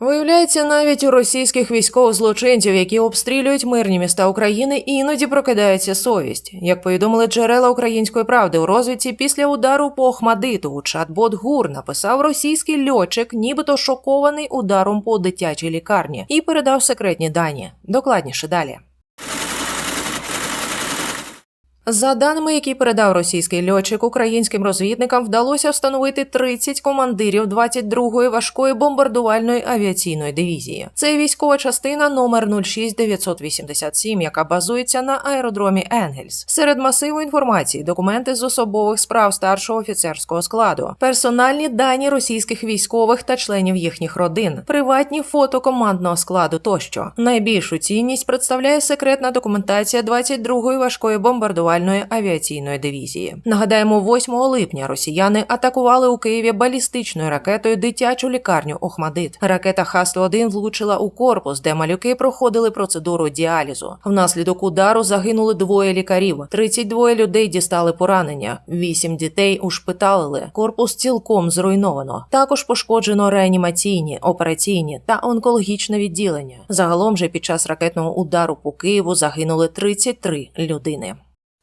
Виявляється, навіть у російських військових злочинців, які обстрілюють мирні міста України, іноді прокидається совість. Як повідомили джерела української правди у розвідці, після удару по Охмадиту у чат-бот ГУР написав російський льотчик, нібито шокований ударом по дитячій лікарні, і передав секретні дані. Докладніше далі. За даними, які передав російський льотчик, українським розвідникам вдалося встановити 30 командирів 22-ї важкої бомбардувальної авіаційної дивізії. Це військова частина номер 06987, яка базується на аеродромі Енгельс. Серед масиву інформації документи з особових справ старшого офіцерського складу, персональні дані російських військових та членів їхніх родин, приватні фото командного складу тощо. Найбільшу цінність представляє секретна документація 22-ї важкої бомбардувальної авіаційної дивізії. Нагадаємо, 8 липня росіяни атакували у Києві балістичною ракетою дитячу лікарню Охмадит. Ракета Х-101 влучила у корпус, де малюки проходили процедуру діалізу. Внаслідок удару загинули двоє лікарів. 32 людей дістали поранення. 8 дітей ушпиталили. Корпус цілком зруйновано. Також пошкоджено реанімаційні, операційні та онкологічне відділення. Загалом же під час ракетного удару по Києву загинули 33 людини.